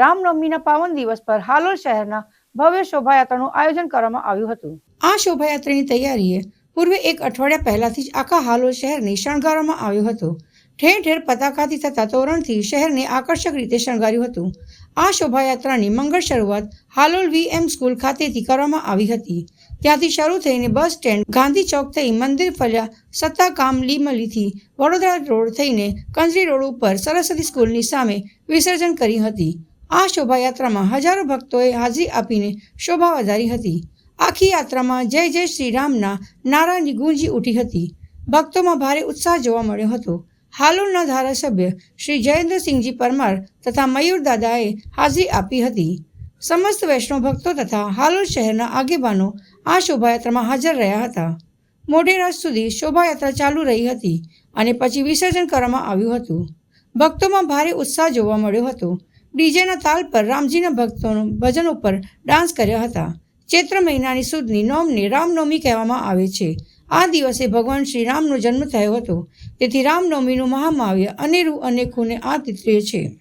રામનવમીના પાવન દિવસ પર હાલોલ શહેરના ભવ્ય શોભાયાત્રાનું આયોજન કરવામાં આવ્યું હતું. આ શોભાયાત્રાની તૈયારીએ પૂર્વે એક અઠવાડિયા પહેલાથી જ આખા હાલોલ શહેરને શણગારવામાં આવ્યો હતો. ઠેર ઠેર પતાકાથી થતા તોરણથી શહેરને આકર્ષક રીતે શણગાર્યું હતું. આ શોભાયાત્રાની મંગળ શરૂઆત હાલોલ વીએમ સ્કૂલ ખાતેથી કરવામાં આવી હતી. ત્યાંથી શરૂ થઈને બસ સ્ટેન્ડ, ગાંધી ચોક થઈ મંદિર ફર્યા સત્તાકામ લીમલીથી વડોદરા રોડ થઈને કંજરી રોડ ઉપર સરસ્વતી સ્કૂલની સામે વિસર્જન કરી હતી. આ શોભાયાત્રામાં હજારો ભક્તોએ હાજરી આપીને શોભા વધારી હતી. આખી યાત્રામાં જય જય શ્રી રામના નારાની ગુંજી ઉઠી હતી. ભક્તોમાં ભારે ઉત્સાહ જોવા મળ્યો હતો. હાલોલના ધારાસભ્ય શ્રી જયેન્દ્રસિંહજી પરમાર તથા મયુર દાદાએ હાજરી આપી હતી. સમસ્ત વૈષ્ણવ ભક્તો તથા હાલોલ શહેરના આગેવાનો આ શોભાયાત્રામાં હાજર રહ્યા હતા. મોડી રાત સુધી શોભાયાત્રા ચાલુ રહી હતી અને પછી વિસર્જન કરવામાં આવ્યું હતું. ભક્તોમાં ભારે ઉત્સાહ જોવા મળ્યો હતો. ડીજેના તાલ પર રામજીના ભક્તોનું ભજન ઉપર ડાન્સ કર્યા હતા. ચૈત્ર મહિનાની સુદની નોમને રામનવમી કહેવામાં આવે છે. આ દિવસે ભગવાન શ્રી રામનો જન્મ થયો હતો. તેથી રામનવમીનું મહામાવ્ય અનેરું અનેખુને આ તિથિએ છે.